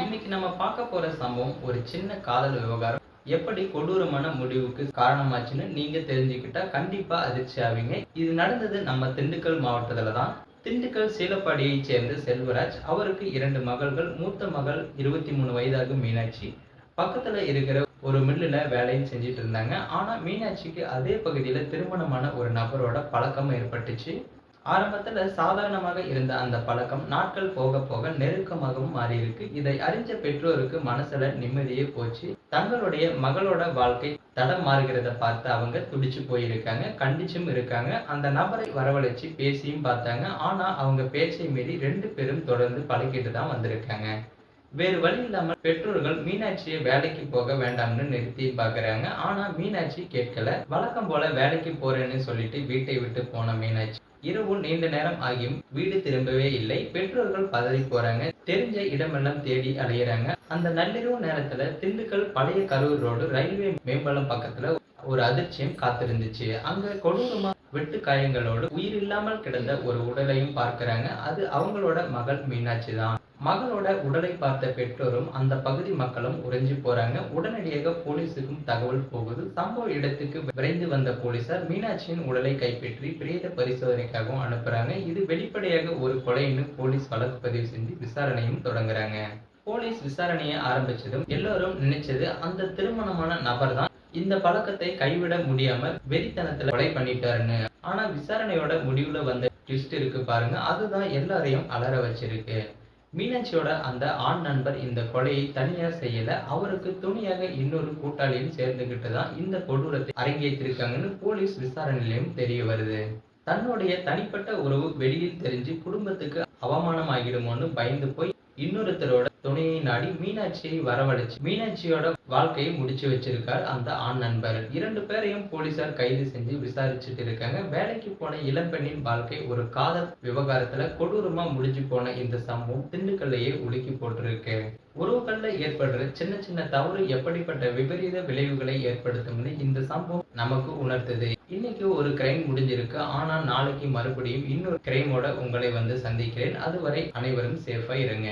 இன்னைக்கு நம்ம பார்க்க போற சம்பவம் ஒரு சின்ன காதல் விவகாரம். எப்படி கொடூரமான முடிவுக்கு காரணமாச்சுன்னு நீங்க தெரிஞ்சுக்கிட்டா கண்டிப்பா அதிர்ச்சி ஆவீங்க. இது நடந்தது நம்ம திண்டுக்கல் மாவட்டத்துல தான். திண்டுக்கல் சீலப்பாடியை சேர்ந்த செல்வராஜ் அவருக்கு இரண்டு மகள்கள் மூத்த மகள் இருபத்தி மூணு வயதாகும் மீனாட்சி. பக்கத்துல இருக்கிற ஒரு மில்லுல வேலையும் செஞ்சுட்டு இருந்தாங்க. ஆனா மீனாட்சிக்கு அதே பகுதியில திருமணமான ஒரு நபரோட பழக்கம் ஏற்பட்டுச்சு. ஆரம்பத்துல சாதாரணமாக இருந்த அந்த பழக்கம் நாட்கள் போக போக நெருக்கமாகவும் மாறி இருக்கு இதை அறிஞ்ச பெற்றோருக்கு மனசுல நிம்மதியே போச்சு. தங்களுடைய மகளோட வாழ்க்கை தடம் மாறுகிறத பார்த்து அவங்க துடிச்சு போயிருக்காங்க கண்டிச்சும் இருக்காங்க. அந்த நபரை வரவழைச்சு பேசியும் பார்த்தாங்க. ஆனா அவங்க பேச்சை மீறி ரெண்டு பேரும் தொடர்ந்து பழகிட்டு தான் வந்திருக்காங்க. வேறு வழி இல்லாமல் பெற்றோர்கள் மீனாட்சியை வேலைக்கு போக வேண்டாம்னு நிறுத்தி பாக்குறாங்க ஆனா மீனாட்சி கேட்கல. வழக்கம் போல வேலைக்கு போறேன்னு சொல்லிட்டு வீட்டை விட்டு போன மீனாட்சி. இரவு நீண்ட நேரம் ஆகியும் வீடு திரும்பவே இல்லை. பெற்றோர்கள் பதறி போறாங்க. தெரிஞ்ச இடமெல்லாம் தேடி அலையிறாங்க. அந்த நள்ளிரவு நேரத்துல திண்டுக்கல் பழைய கரூர் ரோடு ரயில்வே மேம்பாலம் பக்கத்துல ஒரு அதிர்ச்சியும் காத்திருந்துச்சு. அங்க கொடூரமா வெட்டு காயங்களோடு உயிர் இல்லாமல் கிடந்த ஒரு உடலையும் பார்க்கிறாங்க. அது அவங்களோட மகள் மீனாட்சி தான் மகளோட உடலை பார்த்த பெற்றோரும் அந்த பகுதி மக்களும் உறைஞ்சு போறாங்க. உடனடியாக போலீஸுக்கும் தகவல் போகுது. சம்பவ இடத்துக்கு விரைந்து வந்த போலீசார் மீனாட்சியின் உடலை கைப்பற்றி பிரேத பரிசோதனைக்காகவும் அனுப்புறாங்க. இது வெளிப்படையாக ஒரு கொலைன்னு போலீஸ் வழக்கு பதிவு செஞ்சு விசாரணையும் தொடங்குறாங்க. போலீஸ் விசாரணையை ஆரம்பிச்சதும் எல்லாரும் நினைச்சது அந்த திருமணமான நபர் தான் இந்த பழக்கத்தை கைவிட முடியாம வெறித்தனத்துல கொலை பண்ணிட்டாருன்னு. ஆனா விசாரணையோட முடிவுல வந்த ட்விஸ்ட் இருக்கு பாருங்க. அதுதான் எல்லாரையும் அலற வச்சிருக்கு. மீனாட்சியோட அந்த ஆண் நண்பர் இந்த கொலையை தனியா செய்யல. அவருக்கு துணையாக இன்னொரு கூட்டாளியும் சேர்ந்துகிட்டு தான் இந்த கொடூரத்தை அரங்கேற்றிருக்காங்கன்னு போலீஸ் விசாரணையிலும் தெரிய வருது. தன்னுடைய தனிப்பட்ட உறவு வெளியில் தெரிஞ்சு குடும்பத்துக்கு அவமானம் ஆகிடுமோன்னு பயந்து போய் இன்னொருத்தரோட துணையை நாடி மீனாட்சியை வரவழைச்சு மீனாட்சியோட வாழ்க்கையை முடிச்சு வச்சிருக்கார் அந்த ஆண் நண்பர். இரண்டு பேரையும் போலீசார் கைது செஞ்சு விசாரிச்சுட்டு இருக்காங்க. வேலைக்கு போன இளம்பெண்ணின் வாழ்க்கை ஒரு காதல் விவகாரத்துல கொடூரமா முடிஞ்சு போன இந்த சம்பவம் திண்டுக்கல்லையே உலுக்கி போட்டிருக்கு. உறவுகள்ல ஏற்படுற சின்ன சின்ன தவறு எப்படிப்பட்ட விபரீத விளைவுகளை ஏற்படுத்தும்னு இந்த சம்பவம் நமக்கு உணர்த்துது. இன்னைக்கு ஒரு கிரைம் முடிஞ்சிருக்கு. ஆனா நாளைக்கு மறுபடியும் இன்னொரு கிரைமோட உங்களை வந்து சந்திக்கிறேன். அதுவரை அனைவரும் சேஃபா இருங்க.